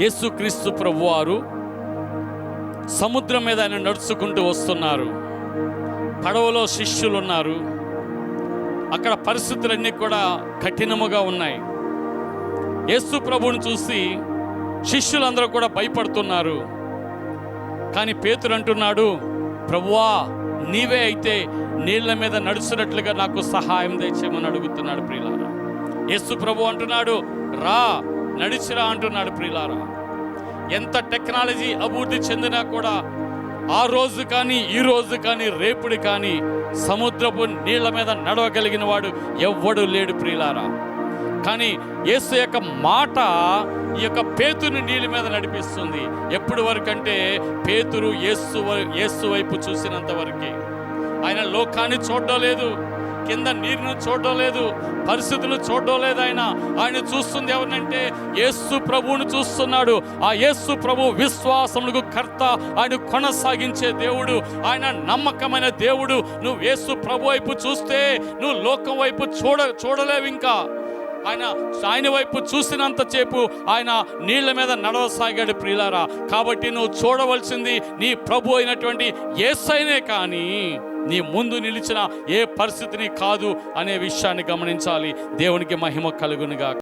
యేసుక్రీస్తు ప్రభువారు సముద్రం మీద ఆయన నడుచుకుంటూ వస్తున్నారు. పడవలో శిష్యులు ఉన్నారు అక్కడ పరిస్థితులన్నీ కూడా కఠినముగా ఉన్నాయి. యేసు ప్రభువుని చూసి శిష్యులందరూ కూడా భయపడుతున్నారు. కానీ పేతురు అంటున్నాడు ప్రభువా నీవే అయితే నీళ్ళ మీద నడుచున్నట్లుగా నాకు సహాయం తెచ్చేమని అడుగుతున్నాడు ప్రియులారా. యేసు ప్రభు అంటున్నాడు రా నడిచిరా అంటున్నాడు ప్రియులారా. ఎంత టెక్నాలజీ అభివృద్ధి చెందినా కూడా ఆ రోజు కానీ ఈ రోజు కానీ రేపుడు కానీ సముద్రపు నీళ్ళ మీద నడవగలిగిన వాడు ఎవ్వడు లేడు ప్రియులారా. కానీ యేసు యొక్క మాట ఈ యొక్క పేతుని నీళ్ళ మీద నడిపిస్తుంది. ఎప్పటి వరకు అంటే పేతురు యేసు యేసు వైపు చూసినంత వరకే. ఆయన లోకాన్ని చూడలేదు లేదు కింద నీరును చూడడం లేదు పరిస్థితులు చూడడం లేదు ఆయన. ఆయన చూస్తుంది ఎవరినంటే యేసు ప్రభువును చూస్తున్నాడు. ఆ యేసు ప్రభు విశ్వాసములకు కర్త ఆయన కొనసాగించే దేవుడు ఆయన నమ్మకమైన దేవుడు. నువ్వు యేసు ప్రభు వైపు చూస్తే నువ్వు లోకం వైపు చూడ చూడలేవు ఇంకా. ఆయన ఆయన వైపు చూసినంతసేపు ఆయన నీళ్ళ మీద నడవసాగాడు ప్రియులారా. కాబట్టి నువ్వు చూడవలసింది నీ ప్రభు అయినటువంటి ఏసైనే కానీ నీ ముందు నిలిచిన ఏ పరిస్థితిని కాదు అనే విషయాన్ని గమనించాలి. దేవునికి మహిమ కలుగునుగా